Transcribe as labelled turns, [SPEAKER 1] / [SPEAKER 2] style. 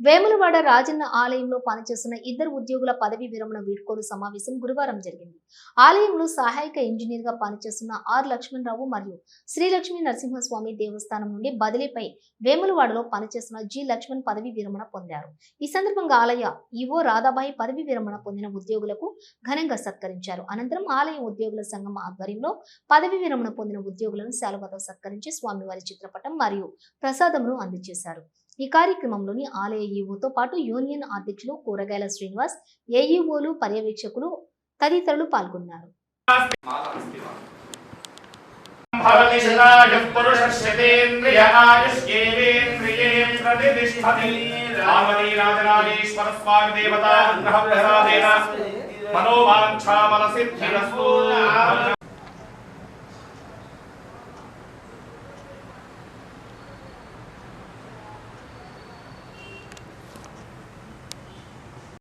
[SPEAKER 1] వేములవాడ రాజన్న ఆలయంలో పనిచేస్తున్న ఇద్దరు ఉద్యోగుల పదవి విరమణ వీడ్కోలు సమావేశం గురువారం జరిగింది. ఆలయంలో సహాయక ఇంజనీర్గా పనిచేస్తున్న ఆర్ లక్ష్మణరావు మరియు శ్రీలక్ష్మీ నరసింహస్వామి దేవస్థానం నుండి బదిలీపై వేములవాడలో పనిచేస్తున్న జి లక్ష్మణ్ పదవి విరమణ పొందారు. ఈ సందర్భంగా ఆలయ ఈవో రాధాబాయి పదవి విరమణ పొందిన ఉద్యోగులకు ఘనంగా సత్కరించారు. అనంతరం ఆలయం ఉద్యోగుల సంఘం ఆధ్వర్యంలో పదవి విరమణ పొందిన ఉద్యోగులను శాలువతో సత్కరించి స్వామివారి చిత్రపటం మరియు ప్రసాదమును అందజేశారు. ఈ కార్యక్రమంలోని ఆలయ ఈవోతో పాటు యూనియన్ అధ్యక్షులు కూరగాయల శ్రీనివాస్ ఏఈఓలు పర్యవేక్షకులు తదితరులు పాల్గొన్నారు.